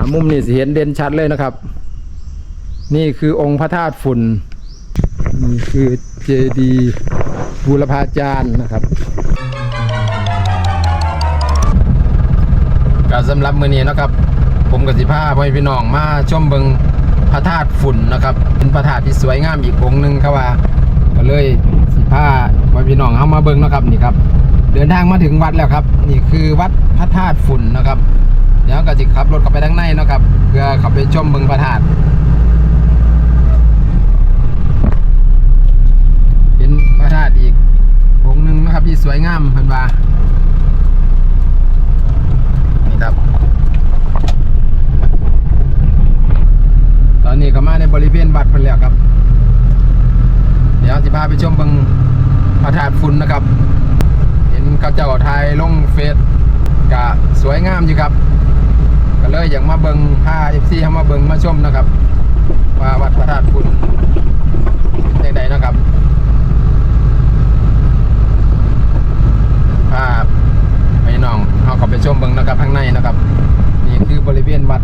อ่ามุมนี้สิเห็นเด่นชัดเลยนะครับ นี่คือองค์พระธาตุฝุ่นนี่คือเจดีย์บูรพาจารย์นะครับก็สำหรับมื้อนี้นะครับ ผมกับสิพาพ่อพี่น้องมาชมเบิงพระธาตุฝุ่นนะครับ เป็นพระธาตุที่สวยงามอีกองค์หนึ่งครับว่าก็เลยสิพาพ่อพี่น้องเข้ามาเบิงนะครับนี่ครับ เดินทางมาถึงวัดแล้วครับ นี่คือวัดพระธาตุฝุ่นนะครับ ดี๋ยวก็จะขับรถเข้าไปด้านในเนาะครับเพื่อข้าไปชมเบิงพระธาตุเป็นพระธาตุอีกองค์หนึ่งนะครับที่สวยงามเพิ่นวานี่ครับ ตอนนี้ก็มาในบริเวณวัดเพิ่นแล้วครับ เดี๋ยวสิพาไปชมเบิงพระธาตุฝุ่นนะครับ เห็นเขาเจ้าไทยลงเฟซก็สวยงามอยู่ครับ ก็เลยอย่างมาเบิงพา FC เขามาเบิงมาชมนะครับว่าวัดพระธาตุฝุ่นเป็นจังใดนะครับ ภาพพี่น้องเอาเข้าไปชมเบิ่งนะครับข้างในนะครับ นี่คือบริเวณวัด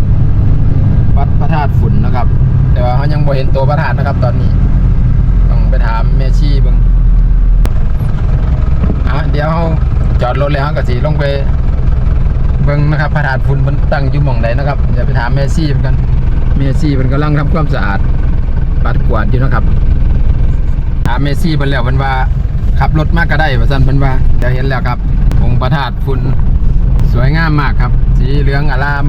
วัดพระธาตุฝุ่นนะครับ แต่ว่าเขายังบ่เห็นตัวพระธาตุนะครับ ตอนนี้ ต้องไปถามแม่ชีเบิ่งอะเดี๋ยวเราจอดรถแล้วเราก็สิลงไปเบิ่งนะครับ พระธาตุฝุ่นมันตั้งอยู่หม่องใดนะครับเดี๋ยวไปถามแม่ชีเหมือนกัน แม่มันกำลังทำความสะอาดปัดกวาดอยู่นะครับถามเมซี่เพิ่นแล้วเพิ่นว่าขับรถมากก็ได้ว่าซั่นเพิ่นว่าเดี๋ยวเห็นแล้วครับองค์พระธาตุฝุ่นสวยงามมากครับ สีเหลืองอาราม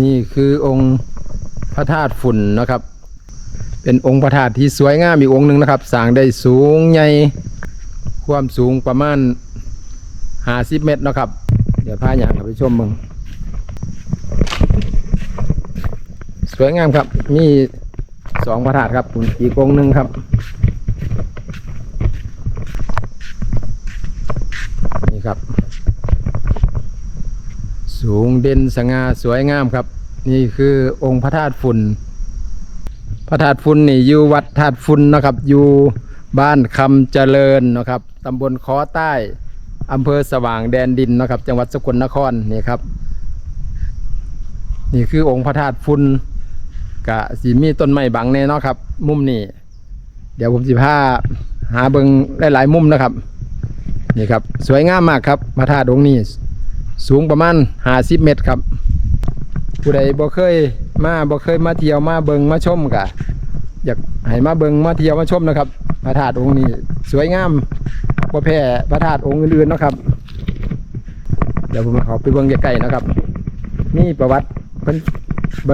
นี่คือองค์พระธาตุฝุ่นนะครับ เป็นองค์พระธาตุที่สวยงามอีกองค์หนึ่งนะครับสร้างได้สูงใหญ่ความสูงประมาณ50เมตรนะครับ เดี๋ยวพาอย่างไปชมมึง สวยงามครับ มีสองพระธาตุครับอีกองหนึ่งครับนี่ครับ สูงเด่นสง่าสวยงามครับ นี่คือองค์พระธาตุฝุ่น พระธาตุฝุ่นนี่อยู่วัดธาตุฝุ่นนะครับ อยู่บ้านคำเจริญนะครับตำบลคอใต้อำเภอสว่างแดนดินนะครับ จังหวัดสกลนครนี่ครับ นี่คือองค์พระธาตุฝุ่น กะสีมีต้นไม้บังแน่เนาะครับ มุมนี้ เดี๋ยวผมสิพาหาเบิงหลายๆมุมนะครับ นี่ครับ สวยงามมากครับพระธาตุองค์นี้สูงประมาณ50เมตรครับ ผู้ใดบ่เคยมาบ่เคยมาเที่ยวมาเบิงมาชมกะอยากให้มาเบิงมาเที่ยวมาชมนะครับ พระธาตุองค์นี้สวยงามบ่แพ้พระธาตุองค์อื่นๆนะครับ เดี๋ยวผมขอไปเบิงใกล้ๆนะครับนี่ประวัติเพิ่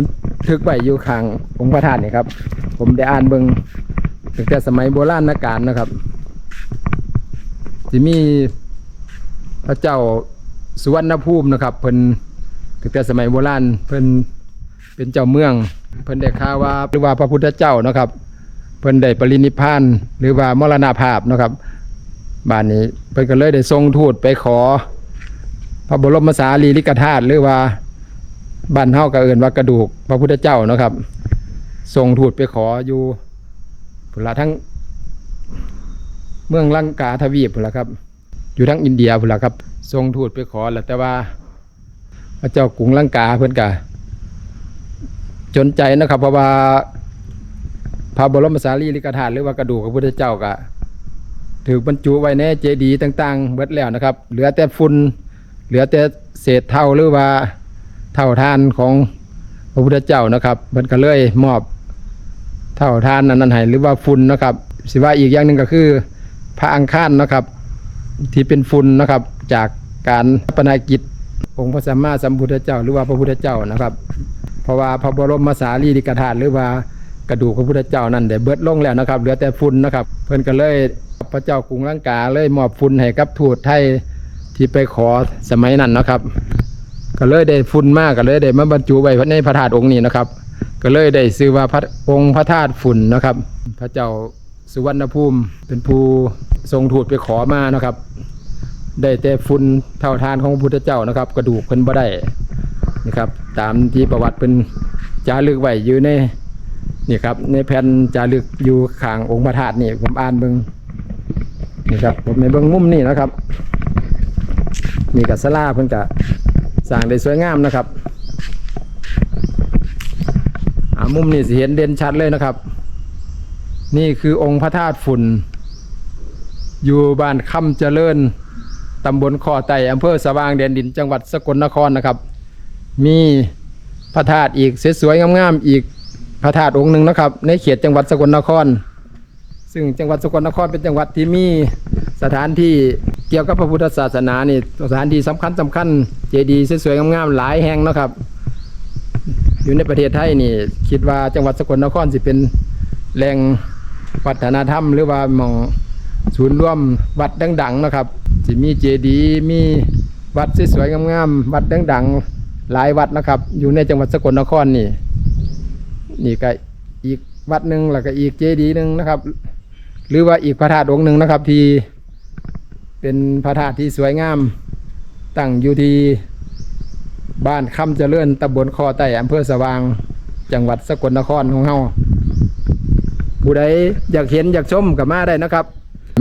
น ทึกไว้อยู่ข้างองค์พระธาตุนี่ครับ ผมได้อ่านเบิงตั้งแต่สมัยโบราณกาลนะครับที่มีพระเจ้าสุวรรณภูมินะครับเพิ่นตั้งแต่สมัยโบราณเพิ่นเป็นเจ้าเมือง เพิ่นได้ข่าวว่าหรือว่าพระพุทธเจ้านะครับ เพิ่นได้ปรินิพานหรือว่ามรณภาพนะครับบ้านนี้เพิ่นก็เลยได้ทรงทูตไปขอ พระบรมสารีริกธาตุหรือว่า บ้านเฮาก็เอิ้นว่ากระดูกพระพุทธเจ้านะครับส่งทูตไปขออยู่พุ่นละทั้ง เมืองลังกาทวีปพุ่นละครับ อยู่ทั้งอินเดียพุ่นละครับส่งทูตไปขอแล้วแต่ว่า พระเจ้ากรุงลังกาเพิ่อนกะจนใจนะครับ เพราะว่าพระบรมสารีริกธาตุหรือว่ากระดูกพระพุทธเจ้ากะถือบรรจุไว้ในเจดีย์ต่าง ๆ เบิดแล้วนะครับ เหลือแต่ฝุ่นเหลือแต่เศษเท่าหรือว่า เท่าทานของพระพุทธเจ้านะครับเพิ่นก็เลยมอบเท่าทานนั้นนั้นให้หรือว่าฝุ่นนะครับสิว่าอีกอย่างหนึ่งก็คือพระอังคารนะครับ ที่เป็นฝุ่นนะครับ จากการปนากิจองค์พระสัมมาสัมพุทธเจ้า หรือว่าพระพุทธเจ้านะครับ เพราะว่าพระบรมสารีริกธาตุหรือว่ากระดูกพระพุทธเจ้านั้นได้เบิดลงแล้วนะครับ เหลือแต่ฝุ่นนะครับ เพิ่นก็เลยพระเจ้ากรุงลังกาเลยมอบฝุ่นให้กับทูตไทยที่ไปขอสมัยนั้นนะครับ ก็เลยได้ฝุ่นมากก็เลยได้มาบรรจุไว้ในพระธาตุองค์นี้นะครับ ก็เลยได้ชื่อว่าพระองค์พระธาตุฝุ่นนะครับ พระเจ้าสุวรรณภูมิเป็นผู้ทรงทูตไปขอมานะครับ ได้แต่ฝุ่นเท่าทานของพระพุทธเจ้านะครับ กระดูกเพิ่นบ่ได้นะครับ ตามที่ประวัติเป็นจารึกไว้อยู่ในนี่ครับในแผ่นจารึกอยู่ข้างองค์พระธาตุนี่ผมอ่านเบิงนี่ครับผมในเบิงมุมนี่นะครับนี่กัสลาเพิ่นกะ สร้างได้สวยงามนะครับอ่ามุมนี้สิเห็นเด่นชัดเลยนะครับ นี่คือองค์พระธาตุฝุ่น อยู่บ้านคำเจริญตำบลคอไต่อำเภอสว่างแดนดินจังหวัดสกลนครนะครับ มีพระธาตุอีกสวยๆงามๆอีกพระธาตุองค์หนึ่งนะครับ ในเขตจังหวัดสกลนคร ซึ่งจังหวัดสกลนครเป็นจังหวัดที่มีสถานที่ เกี่ยวกับพระพุทธศาสนานี่สถานที่สำคัญสำคัญเจดีย์สวยๆงามๆหลายแห่งเนาะครับ อยู่ในประเทศไทยนี่ คิดว่าจังหวัดสกลนครสิเป็นแหล่งวัฒนธรรม หรือว่ามองศูนย์ร่วมวัดดังๆนะครับสิมีเจดีย์มีวัดสวยๆงามๆวัดดังๆหลายวัดนะครับ อยู่ในจังหวัดสกลนครนี่ นี่ก็อีกวัดหนึ่งแล้วก็อีกเจดีย์หนึ่งนะครับ หรือว่าอีกพระธาตุองค์หนึ่งนะครับที่ เป็นพระธาตุที่สวยงาม ตั้งอยู่ที่บ้านคำเจริญตำบลคอไต่อำเภอสว่าง จังหวัดสกลนครของเฮาผู้ใดอยากเห็นอยากชมกับมาได้นะครับ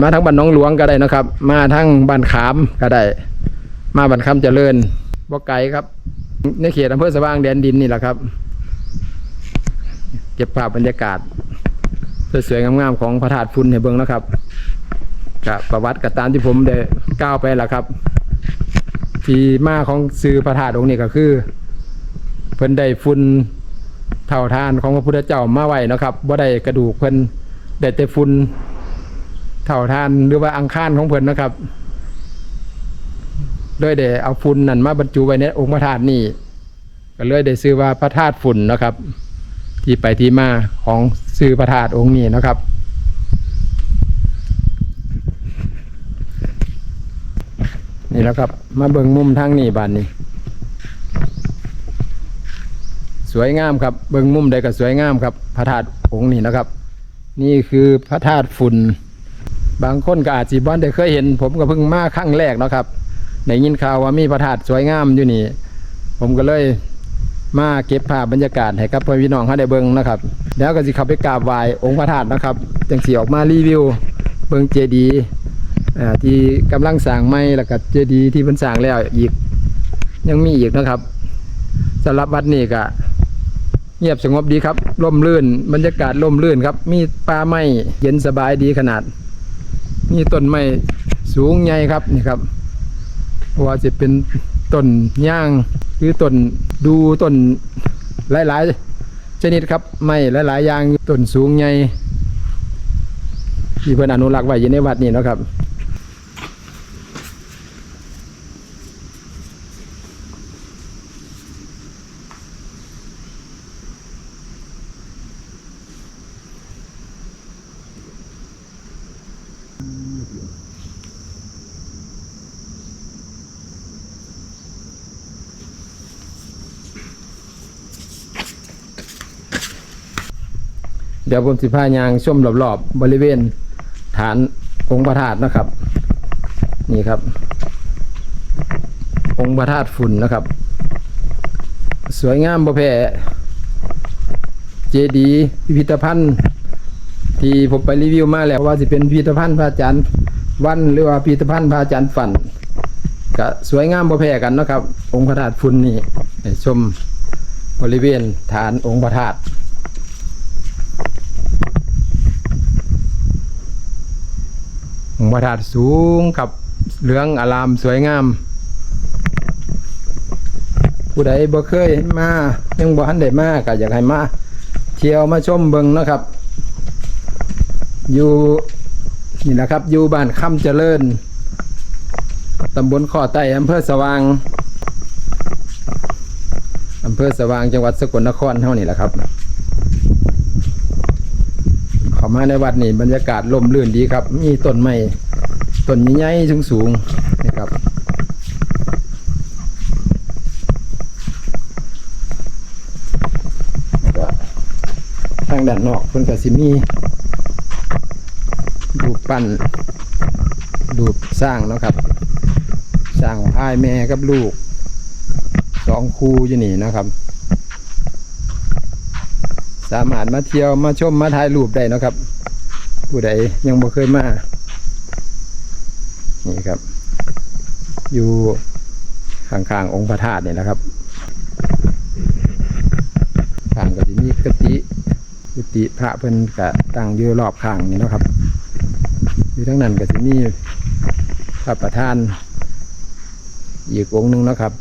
มาทั้งบ้านน้องหลวงก็ได้นะครับ มาทั้งบ้านขามก็ได้ มาบ้านคำเจริญบ่ไกลครับ ในเขตอำเภอสว่างแดนดินนี่แหละครับ เก็บภาพบรรยากาศสวยๆงามๆของพระธาตุพุนให้เบิ่งนะครับ กับประวัติกับตามที่ผมได้ก้าวไปแล้วครับ ที่มาของซื้อพระธาตุองค์นี้ก็คือ เพิ่นได้ฝุ่นเท่าทานของพระพุทธเจ้ามาไว้นะครับบ่าได้กระดูกเพิ่นได้แต่ฝุ่นเท่าทานหรือว่าอังคารของเพิ่นนะครับเลยได้เอาฝุ่นนั่นมาบรรจุไว้ในองค์พระธาตุนี่ก็เลยได้ซื้อว่าพระธาตุฝุ่นนะครับ ที่ไปที่มาของซื้อพระธาตุองค์นี้นะครับ นี่แล้วครับ มาเบิ่งมุมทางนี้บานนี้ สวยงามครับ เบิ่งมุมใดก็สวยงามครับ พระธาตุองค์นี้นะครับ นี่คือพระธาตุฝุ่น บางคนก็อาจสิบ่ได้เคยเห็น ผมก็เพิ่งมาครั้งแรกเนาะครับได้ยินข่าวว่ามีพระธาตุสวยงามอยู่นี่ ผมก็เลยมาเก็บภาพบรรยากาศให้กับพ่อพี่น้องเขาได้เบิ่งนะครับ แล้วก็สิข้าไปกราบไหว้องค์พระธาตุนะครับจังสีออกมารีวิว เบิ่งเจดีย์ อ่าที่กำลังสร้างใหม่แล้วก็เจดีย์ที่เพิ่นสร้างแล้วอีก ยังมีอีกนะครับสำหรับวัดนี้ก็เงียบสงบดีครับร่มรื่นบรรยากาศร่มรื่นครับ มีป่าไม้เย็นสบายดีขนาด มีต้นไม้สูงใหญ่ครับนี่ครับว่าจะเป็นต้นย่างหรือต้นดูต้นหลายๆชนิดครับไม่หลายๆอย่างต้นสูงใหญ่ที่เพิ่นอนุรักษ์ไว้อยู่ในวัดนี่เนาะครับ เดี๋ยวผมสิพายางชมรอบๆบริเวณ ฐานองค์พระธาตุนะครับ นี่ครับ องค์พระธาตุฝุ่นนะครับ สวยงามประแพเจดีย์พิพิธภัณฑ์ ที่ผมไปรีวิวมาแล้วว่าจะเป็นพิพิธภัณฑ์พระอาจารย์วันหรือว่าพิพิธภัณฑ์พระอาจารย์ฝันก็สวยงามประแพกันนะครับ องค์พระธาตุฝุ่นนี้ชมบริเวณฐานองค์พระธาตุองค์พระธาตุสูงกับเหลืองอารามสวยงาม ผู้ใดบ่เคยมายังบ่ทันได้มาก็อยากให้มาเที่ยวมาชมเบิงนะครับ อยู่นี่นะครับอยู่บ้านคำเจริญตำบลข้อไต้อำเภอสว่างอำเภอสว่างจังหวัดสกลนครเท่านี้แหละครับเข้ามาในวัดนี่บรรยากาศลมลื่นดีครับ มีต้นไม้ต้นใหญ่ๆสูงๆนี่ครับแล้วก็ทางด้านนอกเพิ่นก็สิมี รูปปั้นรูปสร้างนะครับสร้างพายแม่กับลูกสองคู่อยู่นี่นะครับ สามารถมาเที่ยวมาชมมาถ่ายรูปได้นะครับ ผู้ใดยังบ่เคยมานี่ครับ อยู่ข้างๆองค์พระธาตุนี่นะครับข้างก็จะมีกติกุฏิพระเพิ่นกะตั้งยู่รอบข้างนี่นะครับ อยู่ทั้งนั้นก็จะมีพระประธานอีกองหนึงนะครับ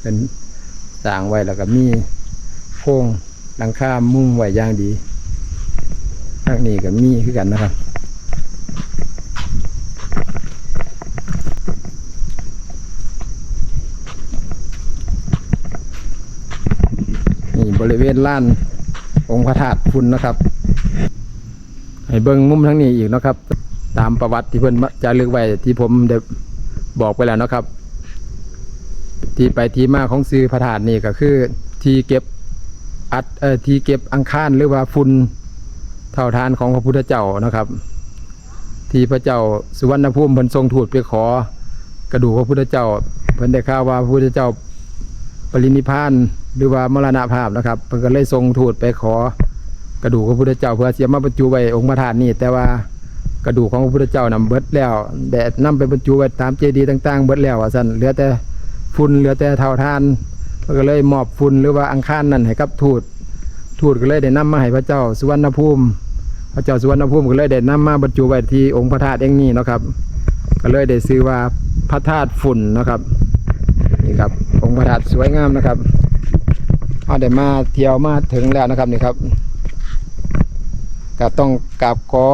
เป็นสร้างไว้แล้วก็มีโค้งหลังคามุ้งไว้อย่างดีทางนี้ก็มีคือกันนะครับนี่บริเวณล้านองค์พระธาตุพุนนะครับ ให้เบิ้งมุมทั้งนี้อีกนะครับ ตามประวัติที่เพิ่นจะลึกไว้ที่ผมได้บอกไปแล้วนะครับ ที่ไปที่มาของซื้อพระธาตุนี่ก็คือ ที่เก็บอัดเอ่อที่เก็บอังคารหรือว่าฝุ่นเท่าทานของพระพุทธเจ้านะครับ ที่พระเจ้าสุวรรณภูมิเพิ่นทรงทูตไปขอกระดูกพระพุทธเจ้า เพิ่นได้ข่าวว่าพระพุทธเจ้าปรินิพานหรือว่ามรณภาพนะครับเพิ่นก็เลยทรงทูตไปขอกระดูกพระพุทธเจ้าเพื่อเสียมาบรรจุไว้องค์พระธาตุนี่แต่ว่า กระดูกของพระพุทธเจ้านำเบิดแล้วแต่นำไปบรรจุไว้ตามเจดีย์ต่าง ๆ เบิดแล้วว่าซั่นเหลือแต่ฝุ่นเหลือแต่เท่าทานก็เลยมอบฝุ่นหรือว่าอังคารนั่นให้กับทูตทูตก็เลยได้นำมาให้พระเจ้าสุวรรณภูมิ พระเจ้าสุวรรณภูมิก็เลยได้นำมาบรรจุไว้ที่องค์พระธาตุเองนี้เนะครับ ก็เลยได้ชื่อว่าพระธาตุฝุ่นนะครับนี่ครับองค์พระธาตุสวยงามนะครับเอาได้มาเที่ยวมาถึงแล้วนะครับนี่ครับก็ต้องกราบขอ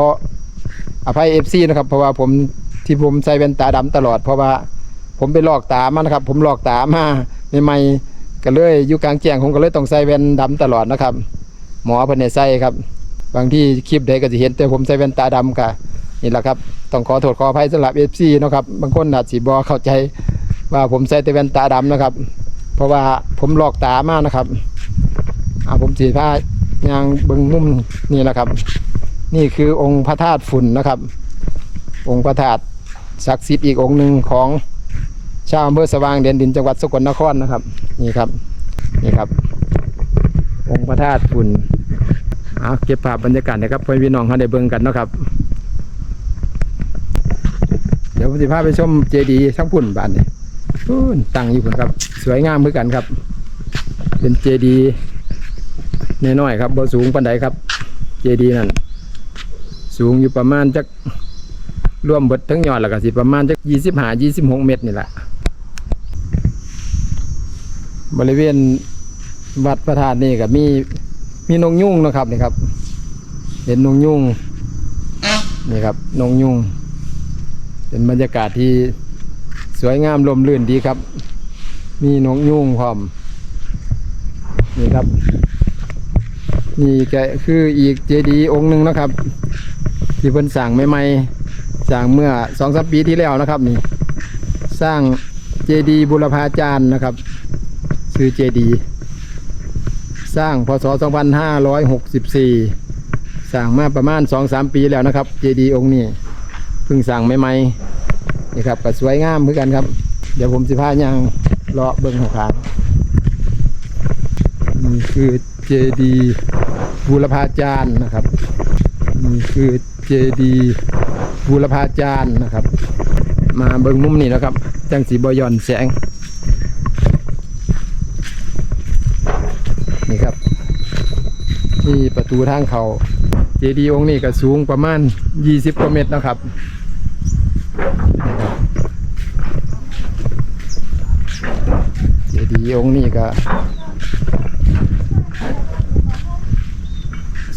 อภัยเอฟซีนะครับ เพราะว่าผมที่ผมใส่แว่นตาดำตลอด เพราะว่าผมไปลอกตามานะครับ ผมลอกตามาใหม่ๆก็เลยอยู่กลางแจ้งผมก็เลยต้องใส่แว่นดำตลอดนะครับ หมอพิ่นให้ใส่ครับ บางที่คลิปใดก็จะเห็นแต่ผมใส่แว่นตาดำกะนี่แหละครับต้องขอโทษขออภัยสำหรับเอฟซีนะครับบางคนอาจสิบอเข้าใจว่าผมใส่แต่แว่นตาดำนะครับ เพราะว่าผมลอกตามากนะครับอ่าผมสีผ้ายางเบิงมุมนี่แหละครับ นี่คือองค์พระธาตุฝุ่นนะครับ องค์พระธาตุศักดิ์สิทธิ์อีกองค์หนึ่งของชาวอำเภอสว่างเด่นดินจังหวัดสกลนครนะครับ นี่ครับนี่ครับ องค์พระธาตุฝุ่นเอาเก็บภาพบรรยากาศนะครับเพื่อนพี่น้องเขาได้เบิ่งกันนะครับ เดี๋ยวผมจะพาไปชมเจดีย์ทั้งพุ่นบ้านนี่พุ่นตั้งอยู่พุ่นครับ สวยงามเหมือนกันครับ เป็นเจดีย์น้อยๆครับบ่สูงปานใดครับ เจดีย์นั่น สูงอยู่ประมาณจักรวมเบิดทั้งยอดแล้วก็สิประมาณจักยี่สิบห้ายี่สิบหกเมตรนี่แหละบริเวณวัดพระธาตุนี่ก็มีมีนงยุ่งนะครับนี่ครับ เห็นนงยุ่งนี่ครับนงยุ่ง เป็นบรรยากาศที่สวยงามลมลื่นดีครับ มีนกยุงพร้อมนี่ครับนี่ก็คืออีกเจดีย์องค์หนึ่งนะครับ ที่เพิ่นสั่งใหม่ๆสั่งเมื่อสองสามปีที่แล้วนะครับนี่ สร้างเจดีบุรพาจารย์นะครับชื่อเจดีสร้างพศ 2564สร้างมาประมาณ 2-3 ปีแล้วนะครับ เจดีองค์นี้เพิ่งสั่งใหม่ๆนี่ครับก็สวยงามเหมือนกันครับ เดี๋ยวผมสิพาย่างเลาะเบิ้งข้างนี่คือเจดีบูรพาจารย์นะครับนี่คือ เจดีบูรพาจารย์นะครับ มาเบิ้งมุมนี้นะครับ จังสีบอยอนแสง นี่ครับ นี่ประตูทางเขาเจดีองค์นี้ก็สูงประมาณ 20กว่าเมตรนะครับเจดีองค์นี้ก็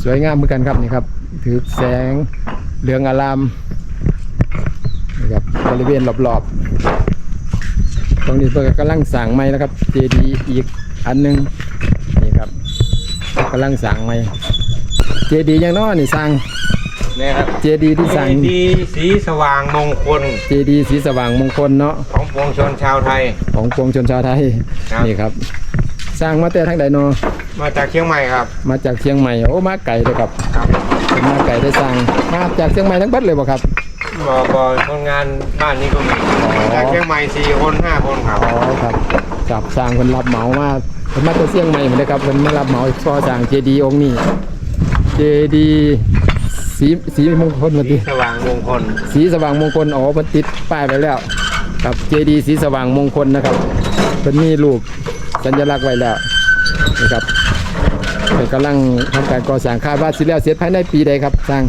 สวยงามเหมือนกันครับนี่ครับ ถือแสง เหลืองอารามนี่ครับบริเวณรอบๆ ตรงนี้เพิ่นกำลังสั่งไม้นะครับ เจดีย์อีกอันหนึงนี่ครับกำลังสั่งไม้เจดีย์ยังน้อนี่สั่งเนี่ยครับเจดีย์ที่สั่งดีสีสว่างมงคล เจดีย์สีสว่างมงคลเนาะของปวงชนชาวไทย ของปวงชนชาวไทยครับนี่ครับ สร้างมาแต่ทั้งใดเนาะมาจากเชียงใหม่ครับ มาจากเชียงใหม่โอ้มาไก่เลยครับครับเป็น มาไก่ได้สร้างมาจากเชียงใหม่ทั้งเบัดเลยบ่ครับบอกบอคนงานบ้านนี้ก็มีจากเชียงใหม่สี่คนห้าคนครับอ๋อครับจับสร้างคนรับเหมามาเป็นมาจากเชียงใหม่เหมือนกันครับเป็นมารับเหมาซอสร้างเจดีย์องค์นี้เจดีย์สีสีมงคลมาสีติสว่างมงคล สีสว่างมงคลอ๋อมันติดป้ายไปแล้วครับเจดีย์สีสว่างมงคลนะครับเป็นมีรูปสัญลักษณ์ไว้แล้วนะครับเพิ่น กำลังทำการก่อสร้างคาดว่าสิแล้วเสร็จภายในปีใดครับสร้าง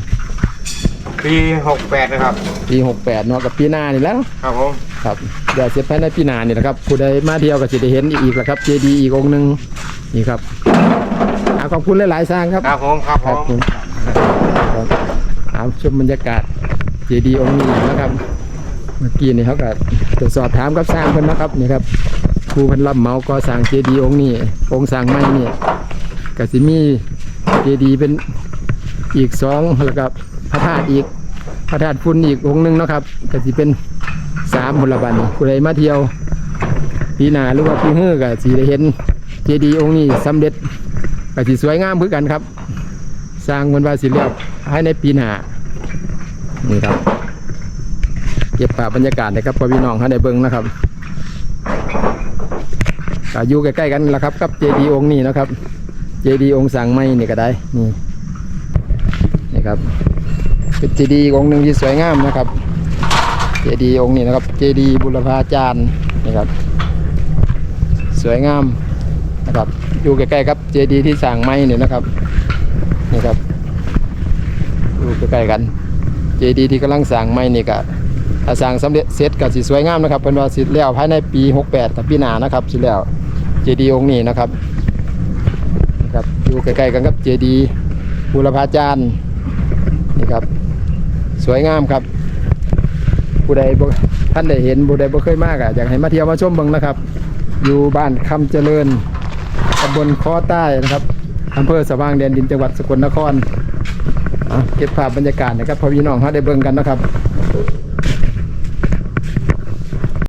ปีหกแปดนะครับปี68เนาะกับปีหน้านี่แหล้วครับผมครับเดี๋ยวเสร็จภายในปีหน้านี่แหละครับผู้ใดมาเที่ยวก็สิได้เห็นอีกแล้วครับเจดีอีกองค์หนึงนี่ครับอ่าขอบคุณหลายๆสร้างครับ ครับผมครับคผรับม ผมครับเอาชมบรรยากาศเจดีย์องค์นี้นะครับ เมื่อกี้นี่เขาก็ตรวจสอบถามกับสร้างเพิ่นนะครับนี่ครับครูเพิ่นรับเหมาก็สร้างเจดีย์องค์นี้องค์สร้างไม้นี่ ก็สิมีเจดีย์เป็นอีกสองแล้วก็พระธาตุอีกพระธาตุพุ่นอีกองค์หนึงเนาะครับก็สิเป็นสามบุรบันผู้ใดมาเที่ยวปีหนาหรือว่าปีฮื้อก็สิได้เห็นเจดีย์องค์นี้สำเร็จก็สิสวยงามคือกันครับ สร้างบนวาสิเรียบให้ในปีหนานี่ครับ เก็บภาพบรรยากาศนะครับพอพี่น้องเขาได้เบิ่งนะครับอยู่ใกล้ๆกันแหละครับกับเจดีองค์นี้นะครับ เจดีองค์สังไม้นี่ก็ได้นี่นี่ครับเป็นเจดีองค์หนึ่งที่สวยงามนะครับ เจดีองค์นี้นะครับ เจดีบุรพาจารย์นี่ครับ สวยงามนะครับ อยู่ใกล้ๆครับเจดีที่สั่งไม้เนี่ยนะครับ นี่ครับอยู่ใกล้ๆกัน เจดีที่กำลังสั่งไม้นี่ก็ถ้าสั่งสำเร็จเสร็จก็สิสวยงามนะครับเป็นว่าสิแล้วภายในปี 68กับปีหน้านะครับสิแล้วเจดีองค์นี้นะครับ ครับอยู่ใกล้ๆกันกับเจดีบูรพาจารย์นี่ครับ สวยงามครับ ผู้ใดท่านได้เห็นผู้ใดบ่เคยมากอะอยากให้มาเที่ยวมาชมเบิ่งนะครับ อยู่บ้านคำเจริญตำบลคอใต้นะครับอำเภอสว่างแดนดินจังหวัดสกลนครเก็บภาพบรรยากาศนะครับพอพี่น้องเขาได้เบิ่งกันนะครับ